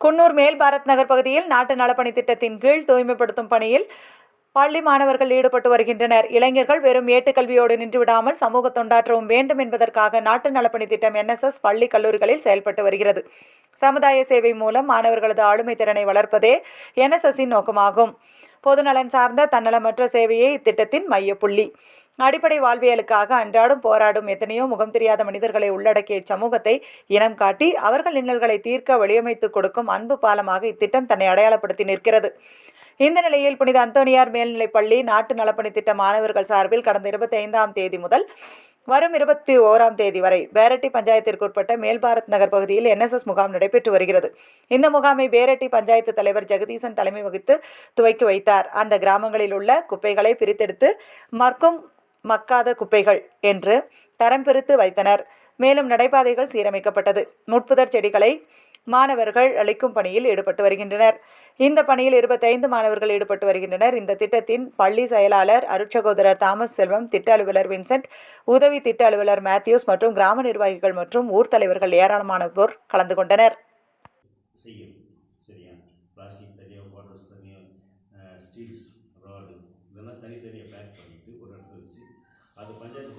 குன்னூர் மேல் பாரத் நகர் பகுதியில் நாட்டு நலப்பணி திட்டத்தின் கீழ் தூய்மைப்படுத்தும் பணியில் பள்ளி மாணவர்கள் ஈடுபட்டு வருகின்றனர். இளைஞர்கள் வெறும் ஏட்டுக்கல்வியோடு நின்றுவிடாமல் சமூக தொண்டாற்றவும் வேண்டும் என்பதற்காக நாட்டு நலப்பணி திட்டம் என்எஸ்எஸ் பள்ளி கல்லூரிகளில் செயல்பட்டு வருகிறது. சமுதாய சேவை மூலம் மாணவர்களது ஆளுமை திறனை வளர்ப்பதே என்எஸ்எஸ்ஸின் நோக்கமாகும். பொதுநலன் சார்ந்த தன்னலமற்ற சேவையே இத்திட்டத்தின் மையப்புள்ளி. அடிப்படை வாழ்வியலுக்காக அன்றாடம் போராடும் எத்தனையோ முகம் தெரியாத மனிதர்களை உள்ளடக்கிய இச்சமூகத்தை இனம் காட்டி அவர்கள் இன்னல்களை தீர்க்க வழியமைத்து கொடுக்கும் அன்பு பாலமாக இத்திட்டம் தன்னை அடையாளப்படுத்தி நிற்கிறது. இந்த நிலையில் புனித அந்தோனியார் மேல்நிலைப்பள்ளி நாட்டு நலப்பணி திட்ட மாணவர்கள் சார்பில் கடந்த இருபத்தி ஐந்தாம் தேதி முதல் வரும் இருபத்தி ஓராம் தேதி வரை பேரட்டி பஞ்சாயத்திற்கு உட்பட்ட மேல்பாரத் நகர் பகுதியில் என்எஸ்எஸ் முகாம் நடைபெற்று வருகிறது. இந்த முகாமை பேரட்டி பஞ்சாயத்து தலைவர் ஜெகதீசன் தலைமை வகித்து துவக்கி வைத்தார். அந்த கிராமங்களில் உள்ள குப்பைகளை பிரித்தெடுத்து மற்கும் மக்காத குப்பைகள் என்று தரம் பிரித்து வைத்தனர். மேலும் நடைபாதைகள் சீரமைக்கப்பட்டது. முட்புதர் செடிகளை மாணவர்கள் அளிக்கும் பணியில் ஈடுபட்டு வருகின்றனர். இந்த பணியில் இருபத்தைந்து மாணவர்கள் ஈடுபட்டு வருகின்றனர். இந்த திட்டத்தின் பள்ளி செயலாளர் அருட்சகோதரர் தாமஸ் செல்வம் திட்ட அலுவலர் வின்சென்ட் உதவி திட்ட அலுவலர் மேத்யூஸ் மற்றும் கிராம நிர்வாகிகள் மற்றும் ஊர் தலைவர்கள் ஏராளமானோர் கலந்து கொண்டனர். செய்யும். பிளாஸ்டிக் ஸ்டீல்ஸ் தனித்தனியாக பேக் பண்ணிட்டு ஒரு இடத்துல வச்சு அது பஞ்சாயத்து